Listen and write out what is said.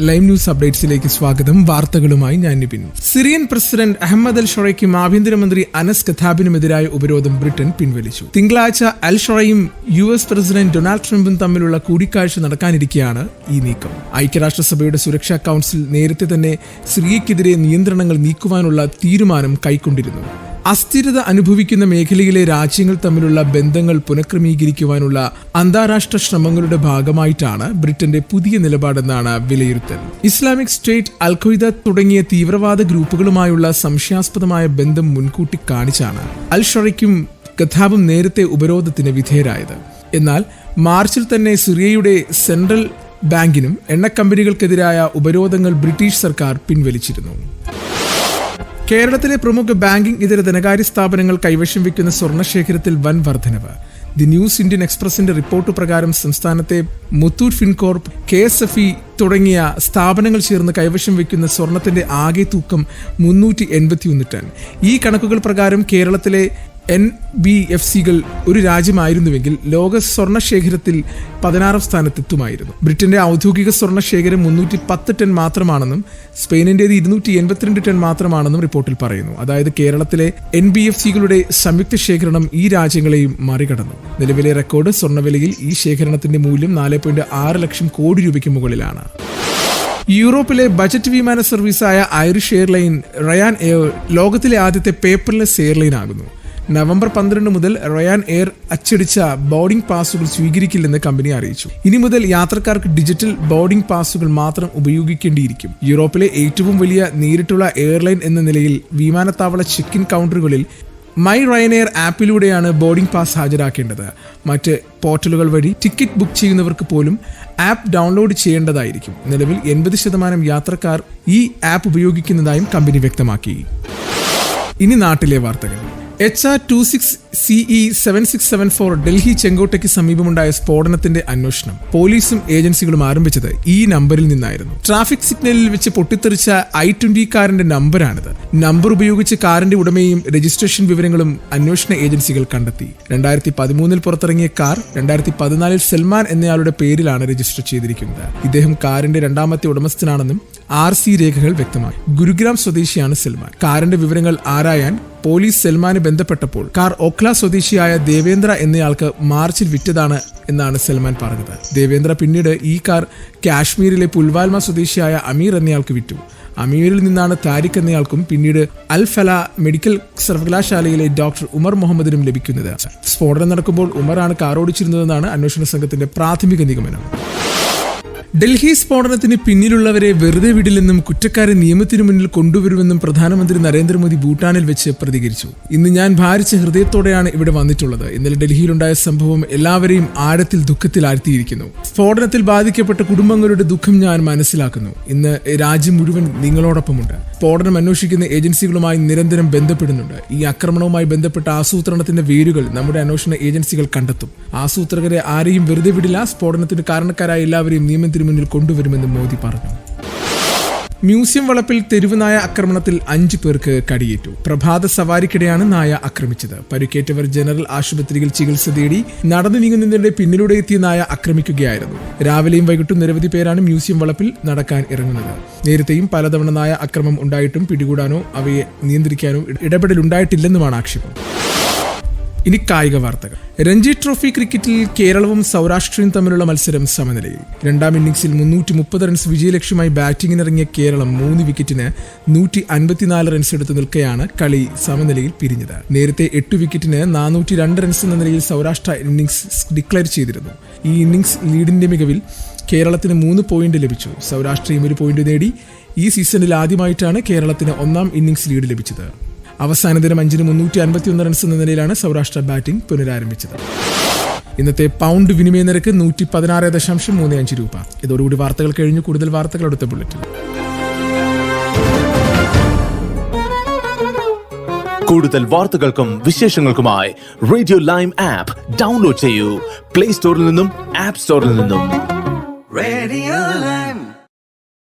Live news അപ്ഡേറ്റ്സിലേക്ക് സ്വാഗതം. വാർത്തകളുമായി ഞാൻ Nipin. Syrian president Ahmed al ഷൊറയ്ക്കും ആഭ്യന്തരമന്ത്രി അനസ് കഥാബിനുമെതിരായ ഉപരോധം ബ്രിട്ടൻ പിൻവലിച്ചു. തിങ്കളാഴ്ച അൽ ഷൊറയും യു എസ് പ്രസിഡന്റ് ഡൊണാൾഡ് ട്രംപും തമ്മിലുള്ള കൂടിക്കാഴ്ച നടക്കാനിരിക്കെയാണ് ഈ നീക്കം. ഐക്യരാഷ്ട്രസഭയുടെ സുരക്ഷാ കൌൺസിൽ നേരത്തെ തന്നെ സിറിയയ്ക്കെതിരെ നിയന്ത്രണങ്ങൾ നീക്കുവാനുള്ള തീരുമാനം കൈക്കൊണ്ടിരുന്നു. അസ്ഥിരത അനുഭവിക്കുന്ന മേഖലയിലെ രാജ്യങ്ങൾ തമ്മിലുള്ള ബന്ധങ്ങൾ പുനഃക്രമീകരിക്കുവാനുള്ള അന്താരാഷ്ട്ര ശ്രമങ്ങളുടെ ഭാഗമായിട്ടാണ് ബ്രിട്ടന്റെ പുതിയ നിലപാടെന്നാണ് വിലയിരുത്തൽ. ഇസ്ലാമിക് സ്റ്റേറ്റ് അൽഖ്വയ്ദ തുടങ്ങിയ തീവ്രവാദ ഗ്രൂപ്പുകളുമായുള്ള സംശയാസ്പദമായ ബന്ധം മുൻകൂട്ടി കാണിച്ചാണ് അൽ ഖത്താബും നേരത്തെ ഉപരോധത്തിന് വിധേയരായത്. എന്നാൽ മാർച്ചിൽ തന്നെ സിറിയയുടെ സെൻട്രൽ ബാങ്കിനും എണ്ണക്കമ്പനികൾക്കെതിരായ ഉപരോധങ്ങൾ ബ്രിട്ടീഷ് സർക്കാർ പിൻവലിച്ചിരുന്നു. കേരളത്തിലെ പ്രമുഖ ബാങ്കിംഗ് ഇതര ധനകാര്യ സ്ഥാപനങ്ങൾ കൈവശം വയ്ക്കുന്ന സ്വർണശേഖരത്തിൽ വൻ വർധനവ്. ദി ന്യൂസ് ഇന്ത്യൻ എക്സ്പ്രസിന്റെ റിപ്പോർട്ട് പ്രകാരം സംസ്ഥാനത്തെ Muthoot Fincorp K S F E തുടങ്ങിയ സ്ഥാപനങ്ങൾ ചേർന്ന് കൈവശം വയ്ക്കുന്ന സ്വർണത്തിന്റെ ആകെ തൂക്കം മുന്നൂറ്റി എൺപത്തിയൊന്ന് ടൺ. ഈ കണക്കുകൾ പ്രകാരം കേരളത്തിലെ എൻ ബി എഫ് സികൾ ഒരു രാജ്യമായിരുന്നുവെങ്കിൽ ലോക സ്വർണ ശേഖരത്തിൽ പതിനാറാം സ്ഥാനത്തെത്തുമായിരുന്നു. ബ്രിട്ടന്റെ ഔദ്യോഗിക സ്വർണ ശേഖരം മുന്നൂറ്റി പത്ത് ടൺ മാത്രമാണെന്നും സ്പെയിനിന്റേത് ഇരുന്നൂറ്റി എൺപത്തിരണ്ട് ടൺ മാത്രമാണെന്നും റിപ്പോർട്ടിൽ പറയുന്നു. അതായത് കേരളത്തിലെ എൻ ബി എഫ് സികളുടെ സംയുക്ത ശേഖരണം ഈ രാജ്യങ്ങളെയും മറികടന്നു. നിലവിലെ റെക്കോർഡ് സ്വർണവിലയിൽ ഈ ശേഖരണത്തിന്റെ മൂല്യം നാല് പോയിന്റ് ആറ് ലക്ഷം കോടി രൂപയ്ക്ക് മുകളിലാണ്. യൂറോപ്പിലെ ബജറ്റ് വിമാന സർവീസായ ഐറിഷ് എയർലൈൻ റയാൻ എയർ ലോകത്തിലെ ആദ്യത്തെ പേപ്പർലെസ് എയർലൈൻ ആകുന്നു നവംബർ പന്ത്രണ്ട് മുതൽ റയാൻ എയർ അച്ചടിച്ച ബോർഡിംഗ് പാസുകൾ സ്വീകരിക്കില്ലെന്ന് കമ്പനി അറിയിച്ചു. ഇനി മുതൽ യാത്രക്കാർക്ക് ഡിജിറ്റൽ ബോർഡിംഗ് പാസുകൾ മാത്രം ഉപയോഗിക്കേണ്ടിയിരിക്കും. യൂറോപ്പിലെ ഏറ്റവും വലിയ നേരിട്ടുള്ള എയർലൈൻ എന്ന നിലയിൽ വിമാനത്താവള ചെക്ക് ഇൻ കൗണ്ടറുകളിൽ മൈ റയനെയർ ആപ്പിലൂടെയാണ് ബോർഡിംഗ് പാസ് ഹാജരാക്കേണ്ടത്. മറ്റ് പോർട്ടലുകൾ വഴി ടിക്കറ്റ് ബുക്ക് ചെയ്യുന്നവർക്ക് പോലും ആപ്പ് ഡൗൺലോഡ് ചെയ്യേണ്ടതായിരിക്കും. നിലവിൽ എൺപത് ശതമാനം യാത്രക്കാർ ഈ ആപ്പ് ഉപയോഗിക്കുന്നതായും കമ്പനി വ്യക്തമാക്കി. ഇനി നാട്ടിലെ വാർത്തകൾ. H R two six C E seven six seven four Delhi ചെങ്കോട്ടയ്ക്ക് സമീപമുണ്ടായ സ്ഫോടനത്തിന്റെ അന്വേഷണം പോലീസും ഏജൻസികളും ആരംഭിച്ചത് ഈ നമ്പറിൽ നിന്നായിരുന്നു. ട്രാഫിക് സിഗ്നലിൽ വെച്ച് പൊട്ടിത്തെറിച്ച ഐ ട്വന്റി കാറിന്റെ നമ്പറാണിത്. നമ്പർ ഉപയോഗിച്ച് കാറിന്റെ ഉടമയും രജിസ്ട്രേഷൻ വിവരങ്ങളും അന്വേഷണ ഏജൻസികൾ കണ്ടെത്തി. രണ്ടായിരത്തി പതിമൂന്നിൽ പുറത്തിറങ്ങിയ കാർ രണ്ടായിരത്തി പതിനാലിൽ സൽമാൻ എന്നയാളുടെ പേരിലാണ് രജിസ്റ്റർ ചെയ്തിരിക്കുന്നത്. ഇദ്ദേഹം കാറിന്റെ രണ്ടാമത്തെ ഉടമസ്ഥനാണെന്നും ആർ സി രേഖകൾ വ്യക്തമായി. ഗുരുഗ്രാം സ്വദേശിയാണ് സൽമാൻ. കാറിന്റെ വിവരങ്ങൾ ആരായാൻ പോലീസ് സൽമാന് ബന്ധപ്പെട്ടപ്പോൾ കാർ ഒക്ല സ്വദേശിയായ ദേവേന്ദ്ര എന്നയാൾക്ക് മാർച്ചിൽ വിറ്റതാണ് എന്നാണ് സൽമാൻ പറഞ്ഞത്. ദേവേന്ദ്ര പിന്നീട് ഈ കാർ കാശ്മീരിലെ പുൽവാൽമ സ്വദേശിയായ അമീർ എന്നയാൾക്ക് വിറ്റു. അമീറിൽ നിന്നാണ് താരിഖ് എന്നയാൾക്കും പിന്നീട് അൽ ഫല മെഡിക്കൽ സർവകലാശാലയിലെ ഡോക്ടർ ഉമർ മുഹമ്മദിനും ലഭിക്കുന്നത്. സ്ഫോടനം നടക്കുമ്പോൾ ഉമറാണ് കാർ ഓടിച്ചിരുന്നതെന്നാണ് അന്വേഷണ സംഘത്തിന്റെ പ്രാഥമിക നിഗമനം. ഡൽഹി സ്ഫോടനത്തിന് പിന്നിലുള്ളവരെ വെറുതെ വിടില്ലെന്നും കുറ്റക്കാരെ നിയമത്തിനു മുന്നിൽ കൊണ്ടുവരുമെന്നും പ്രധാനമന്ത്രി നരേന്ദ്രമോദി ഭൂട്ടാനിൽ വെച്ച് പ്രതികരിച്ചു. ഇന്ന് ഞാൻ ഭാരിച്ച ഹൃദയത്തോടെയാണ് ഇവിടെ വന്നിട്ടുള്ളത്. ഇന്നലെ ഡൽഹിയിലുണ്ടായ സംഭവം എല്ലാവരെയും ആഴത്തിൽ ദുഃഖത്തിലാഴ്ത്തിയിരിക്കുന്നു. സ്ഫോടനത്തിൽ ബാധിക്കപ്പെട്ട കുടുംബങ്ങളുടെ ദുഃഖം ഞാൻ മനസ്സിലാക്കുന്നു. ഇന്ന് രാജ്യം മുഴുവൻ നിങ്ങളോടൊപ്പമുണ്ട്. സ്ഫോടനം അന്വേഷിക്കുന്ന ഏജൻസികളുമായി നിരന്തരം ബന്ധപ്പെടുന്നുണ്ട്. ഈ ആക്രമണവുമായി ബന്ധപ്പെട്ട ആസൂത്രണത്തിന്റെ വേരുകൾ നമ്മുടെ അന്വേഷണ ഏജൻസികൾ കണ്ടെത്തും. ആസൂത്രകരെ ആരെയും വെറുതെ വിടില്ല. സ്ഫോടനത്തിന് കാരണക്കാരായ എല്ലാവരെയും നിയമത്തിന് മുന്നിൽ കൊണ്ടുവരുമെന്ന് മോദി പറഞ്ഞു. മ്യൂസിയം വളപ്പിൽ തെരുവുനായ ആക്രമണത്തിൽ അഞ്ചു പേർക്ക് കടിയേറ്റു. പ്രഭാത സവാരിക്കിടെയാണ് നായ ആക്രമിച്ചത്. പരിക്കേറ്റവർ ജനറൽ ആശുപത്രിയിൽ ചികിത്സ തേടി നടന്നു നീങ്ങുന്നതിനിടെ പിന്നിലൂടെ എത്തിയ നായ ആക്രമിക്കുകയായിരുന്നു. രാവിലെയും വൈകിട്ടും നിരവധി പേരാണ് മ്യൂസിയം വളപ്പിൽ നടക്കാൻ ഇറങ്ങുന്നത്. നേരത്തെയും പലതവണ നായ അക്രമം ഉണ്ടായിട്ടും പിടികൂടാനോ അവയെ നിയന്ത്രിക്കാനോ ഇടപെടലുണ്ടായിട്ടില്ലെന്നുമാണ് ആക്ഷേപം. ഇനി കായിക വാർത്തകൾ. രഞ്ജി ട്രോഫി ക്രിക്കറ്റിൽ കേരളവും സൗരാഷ്ട്രയും തമ്മിലുള്ള മത്സരം സമനിലയിൽ. രണ്ടാം ഇന്നിംഗ്സിൽ മുന്നൂറ്റി മുപ്പത് റൺസ് വിജയലക്ഷ്യമായി ബാറ്റിംഗിനിറങ്ങിയ കേരളം മൂന്ന് വിക്കറ്റിന് നൂറ്റി അൻപത്തിനാല് റൺസ് എടുത്തു നിൽക്കെയാണ് കളി സമനിലയിൽ പിരിഞ്ഞത്. നേരത്തെ എട്ട് വിക്കറ്റിന് നാനൂറ്റി രണ്ട് റൺസ് എന്ന നിലയിൽ സൗരാഷ്ട്ര ഇന്നിംഗ്സ് ഡിക്ലെയർ ചെയ്തിരുന്നു. ഈ ഇന്നിംഗ്സ് ലീഡിന്റെ മികവിൽ കേരളത്തിന് മൂന്ന് പോയിന്റ് ലഭിച്ചു. സൗരാഷ്ട്രയും ഒരു പോയിന്റ് നേടി. ഈ സീസണിൽ ആദ്യമായിട്ടാണ് കേരളത്തിന് ഒന്നാം ഇന്നിംഗ്സ് ലീഡ് ലഭിച്ചത്. അവസാന ദിനം അഞ്ചിന് മുന്നൂറ്റി അൻപത്തിയൊന്ന് റൺസ് എന്ന നിലയിലാണ് സൗരാഷ്ട്ര ബാറ്റിംഗ് പുനരാരംഭിച്ചത്. ഇന്നത്തെ പൗണ്ട് വിനിമയ നിരക്ക് നൂറ്റി പതിനാറ് ദശാംശം മൂന്ന് അഞ്ച് രൂപ. ഇതോടുകൂടി വാർത്തകൾ കഴിഞ്ഞു. കൂടുതൽ വാർത്തകൾ അടുത്ത ബുള്ളറ്റിൽ കൂടുതൽ വാർത്തകൾക്കും വിശേഷങ്ങൾക്കുമായി റേഡിയോ ലൈം ആപ്പ് ഡൗൺലോഡ് ചെയ്യൂ. പ്ലേ സ്റ്റോറിൽ നിന്നും ആപ്പ് സ്റ്റോറിൽ നിന്നും. Radio Live.